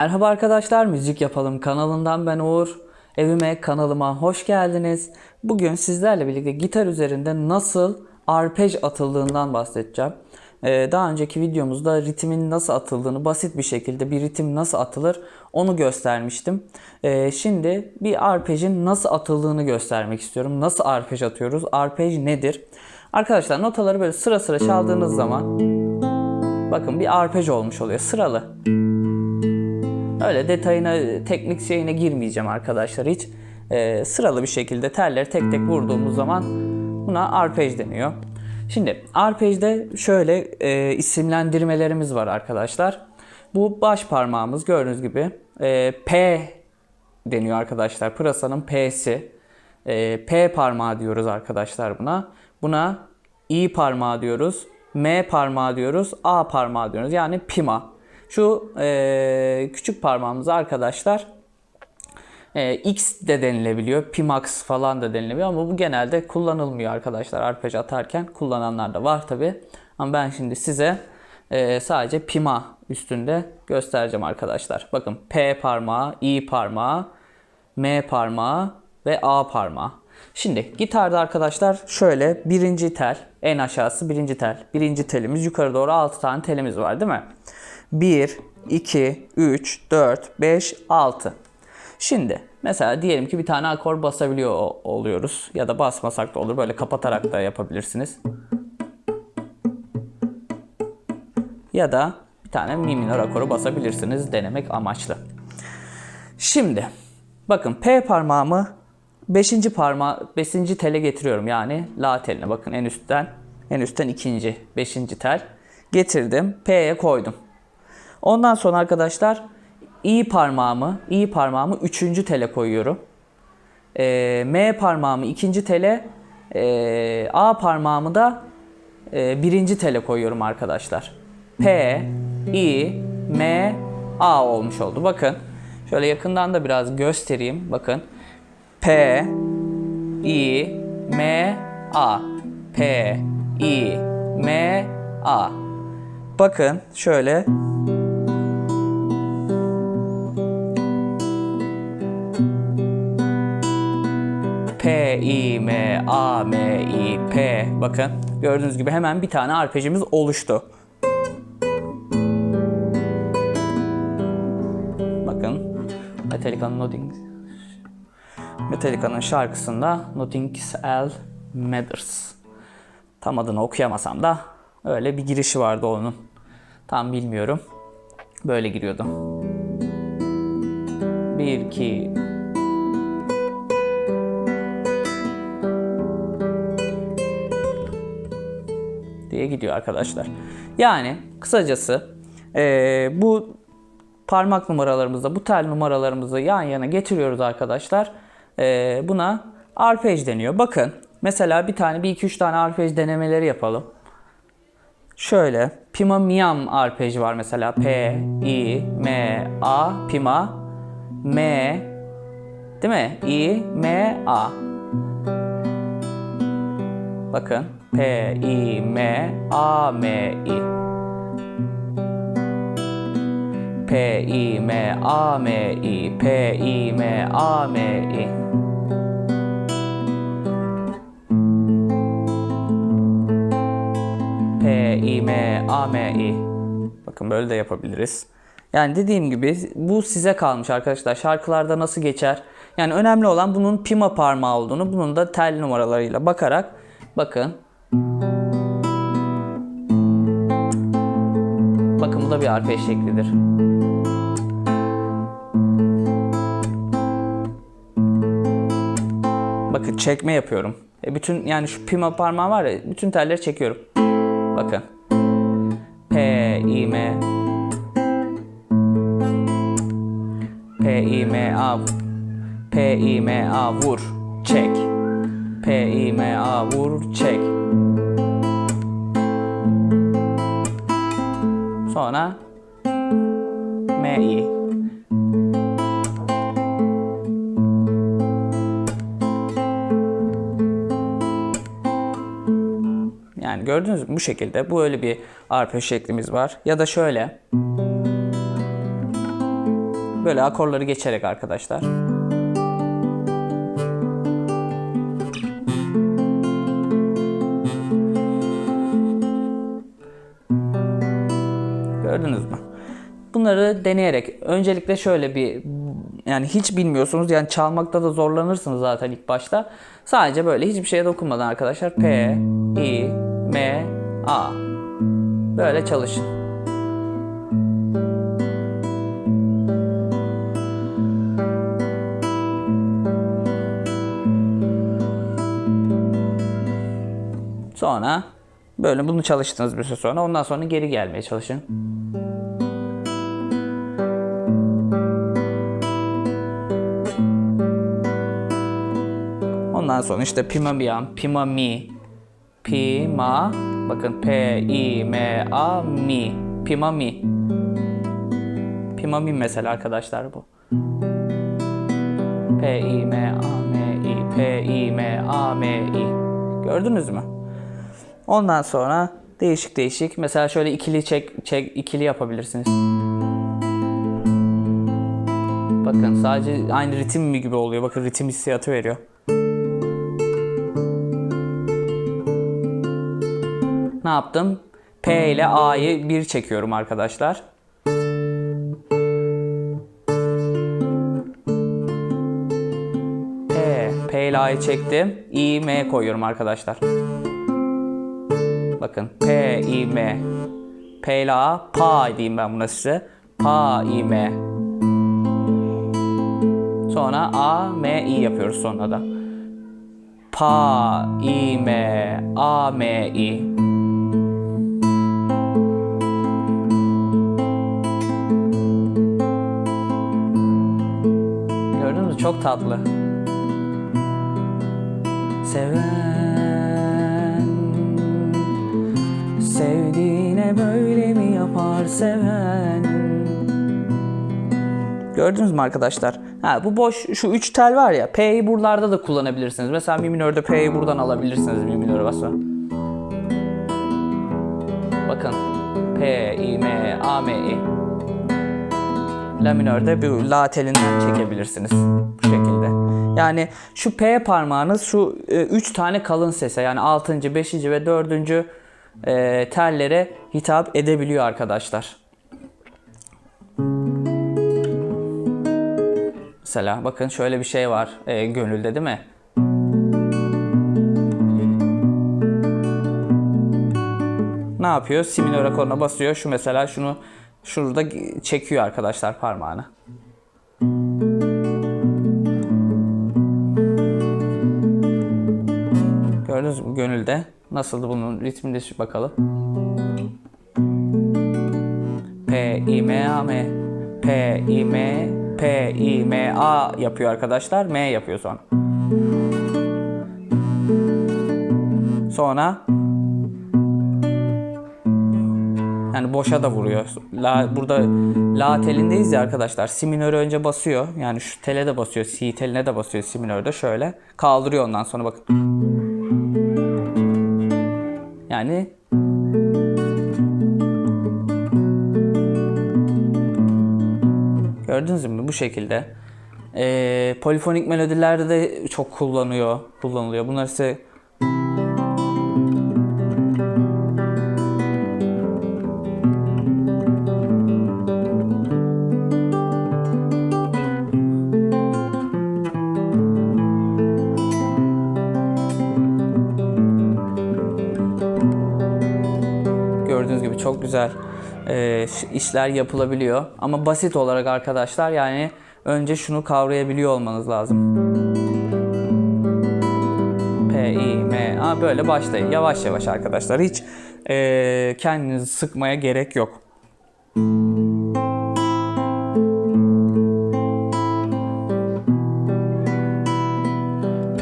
Merhaba arkadaşlar, Müzik Yapalım kanalından ben Uğur. Evime, kanalıma hoş geldiniz. Bugün sizlerle birlikte gitar üzerinde nasıl arpej atıldığından bahsedeceğim. Ee, daha önceki videomuzda ritmin nasıl atıldığını, basit bir şekilde bir ritim nasıl atılır onu göstermiştim. Ee, şimdi bir arpejin nasıl atıldığını göstermek istiyorum. Nasıl arpej atıyoruz? Arpej nedir? Arkadaşlar notaları böyle sıra sıra çaldığınız zaman bakın bir arpej olmuş oluyor. Sıralı. Öyle detayına, teknik şeyine girmeyeceğim arkadaşlar hiç. Ee, sıralı bir şekilde telleri tek tek vurduğumuz zaman buna arpej deniyor. Şimdi arpejde şöyle e, isimlendirmelerimiz var arkadaşlar. Bu baş parmağımız gördüğünüz gibi e, P deniyor arkadaşlar. Pırasanın P'si. E, P parmağı diyoruz arkadaşlar buna. Buna I parmağı diyoruz. M parmağı diyoruz. A parmağı diyoruz. Yani pima. Şu e, küçük parmağımıza arkadaşlar e, X de denilebiliyor. Pimax falan da denilebiliyor ama bu genelde kullanılmıyor arkadaşlar. Arpej atarken kullananlar da var tabi. Ama ben şimdi size e, sadece Pima üstünde göstereceğim arkadaşlar. Bakın P parmağı, I parmağı, M parmağı ve A parmağı. Şimdi gitarda arkadaşlar şöyle birinci tel, en aşağısı birinci tel. Birinci telimiz yukarı doğru 6 tane telimiz var değil mi? 1, 2, 3, 4, 5, 6. Şimdi mesela diyelim ki bir tane akor basabiliyor oluyoruz. Ya da basmasak da olur. Böyle kapatarak da yapabilirsiniz. Ya da bir tane mi minör akoru basabilirsiniz denemek amaçlı. Şimdi bakın P parmağımı 5. parmağı 5. tele getiriyorum. Yani la teline bakın en üstten en üstten ikinci 5. tel getirdim. P'ye koydum. Ondan sonra arkadaşlar i parmağımı i parmağımı 3. tele koyuyorum. Ee, M parmağımı ikinci tele ee, A parmağımı da ee, birinci tele koyuyorum arkadaşlar. P, I, M, A olmuş oldu. Bakın şöyle yakından da biraz göstereyim. Bakın P, I, M, A. P, I, M, A. Bakın şöyle P, I, M, A, M, I, P. Bakın gördüğünüz gibi hemen bir tane arpejimiz oluştu. Bakın Metallica'nın Nothing Metallica'nın şarkısında Nothing Else Matters. Tam adını okuyamasam da öyle bir girişi vardı onun. Tam bilmiyorum. Böyle giriyordu. 1 2 diye gidiyor arkadaşlar. Yani kısacası eee, bu parmak numaralarımızı, bu tel numaralarımızı yan yana getiriyoruz arkadaşlar. Eee, buna arpej deniyor. Bakın mesela bir tane, bir iki üç tane arpej denemeleri yapalım. Şöyle Pima Miam arpej var mesela P, I, M, A, Pima, M, değil mi? I, M, A. Bakın P, I, M, A, M, I. P, I, M, A, M, I. P, I, M, A, M, I. P, I, M, A, M, I. Bakın böyle de yapabiliriz. Yani dediğim gibi bu size kalmış arkadaşlar. Şarkılarda nasıl geçer? Yani önemli olan bunun pima parmağı olduğunu, bunun da tel numaralarıyla bakarak bakın. Bakın bu da bir arpej şeklidir. Bakın çekme yapıyorum. E bütün yani şu pima parmağı var ya bütün telleri çekiyorum. Bakın. P, I, M. P, I, M, A. P, I, M, A vur. Çek. P, I, M, A vur. Çek. Sonra M, I. Yani gördünüz mü bu şekilde. Bu öyle bir arpej şeklimiz var. Ya da şöyle. Böyle akorları geçerek arkadaşlar. Bunları deneyerek öncelikle şöyle bir yani hiç bilmiyorsunuz yani çalmakta da zorlanırsınız zaten ilk başta. Sadece böyle hiçbir şeye dokunmadan arkadaşlar P, I, M, A böyle çalışın. Sonra böyle bunu çalıştınız bir süre sonra ondan sonra geri gelmeye çalışın. Ondan sonra işte pima miyan, pima bakın P, I, M, A, mi, pima mi. Pima mi mesela arkadaşlar bu. P, I, M, A, M, I, P, I, M, A, M, I. Gördünüz mü? Ondan sonra değişik değişik mesela şöyle ikili çek, çek ikili yapabilirsiniz. Bakın sadece aynı ritim mi gibi oluyor. Bakın ritim hissiyatı veriyor. Ne yaptım? P ile A'yı bir çekiyorum arkadaşlar. P, P ile A'yı çektim. I, M koyuyorum arkadaşlar. Bakın P, I, M. P ile A, pa diyeyim ben buna size. Pa, I, M. Sonra A, M, I yapıyoruz sonra da. Pa, I, M, A, M, I. Çok tatlı. Seven Sevdiğine böyle mi yapar seven Gördünüz mü arkadaşlar? Ha, bu boş şu üç tel var ya P'yi buralarda da kullanabilirsiniz. Mesela mi minörde P'yi buradan alabilirsiniz mi minöre basa. Bakın P, I, M, A, M, I. La minörde bir la telinden çekebilirsiniz bu şekilde. Yani şu P parmağınız şu 3 tane kalın sese yani 6. 5. ve 4. E, tellere hitap edebiliyor arkadaşlar. Mesela bakın şöyle bir şey var e, gönülde değil mi? Ne yapıyor? Si minör akoruna basıyor. Şu mesela şunu şurada çekiyor arkadaşlar parmağını. Gördünüz mü gönülde? Nasıldı bunun ritminde bakalım. P, I, M, A, M. P, I, M, P, I, M, A yapıyor arkadaşlar. M yapıyor sonra. Sonra yani boşa da vuruyor. La, burada La telindeyiz ya arkadaşlar. Si minörü önce basıyor. Yani şu tele de basıyor. Si teline de basıyor si minörde şöyle. Kaldırıyor ondan sonra bakın. Yani Gördünüz mü bu şekilde. Ee, polifonik melodilerde de çok kullanıyor, kullanılıyor. Bunlar ise çok güzel e, işler yapılabiliyor. Ama basit olarak arkadaşlar yani önce şunu kavrayabiliyor olmanız lazım. P, I, M, A böyle başlayın. Yavaş yavaş arkadaşlar. Hiç e, kendinizi sıkmaya gerek yok.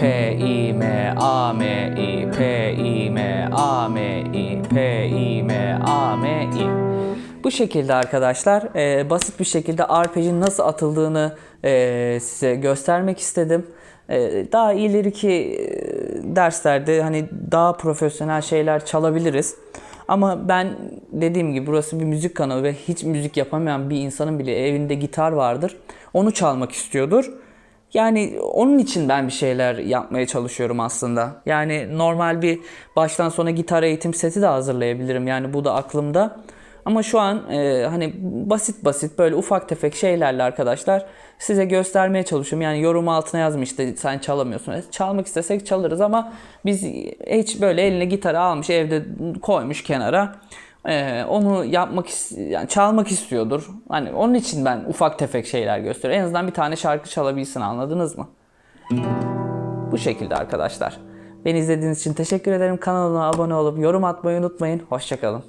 P, I, M, A, M, I, P, I, M, A, M, I, P, I, M. Bu şekilde arkadaşlar e, basit bir şekilde arpejin nasıl atıldığını e, size göstermek istedim. E, daha ileriki e, derslerde hani daha profesyonel şeyler çalabiliriz. Ama ben dediğim gibi burası bir müzik kanalı ve hiç müzik yapamayan bir insanın bile evinde gitar vardır. Onu çalmak istiyordur. Yani onun için ben bir şeyler yapmaya çalışıyorum aslında. Yani normal bir baştan sona gitar eğitim seti de hazırlayabilirim. Yani bu da aklımda. Ama şu an e, hani basit basit böyle ufak tefek şeylerle arkadaşlar size göstermeye çalışıyorum. Yani yorum altına yazmış işte sen çalamıyorsun. E, Çalmak istesek çalarız ama biz hiç böyle eline gitarı almış evde koymuş kenara. E, onu yapmak yani çalmak istiyordur. Hani onun için ben ufak tefek şeyler gösteriyorum. En azından bir tane şarkı çalabilsin anladınız mı? Bu şekilde arkadaşlar. Beni izlediğiniz için teşekkür ederim. Kanalıma abone olup yorum atmayı unutmayın. Hoşçakalın.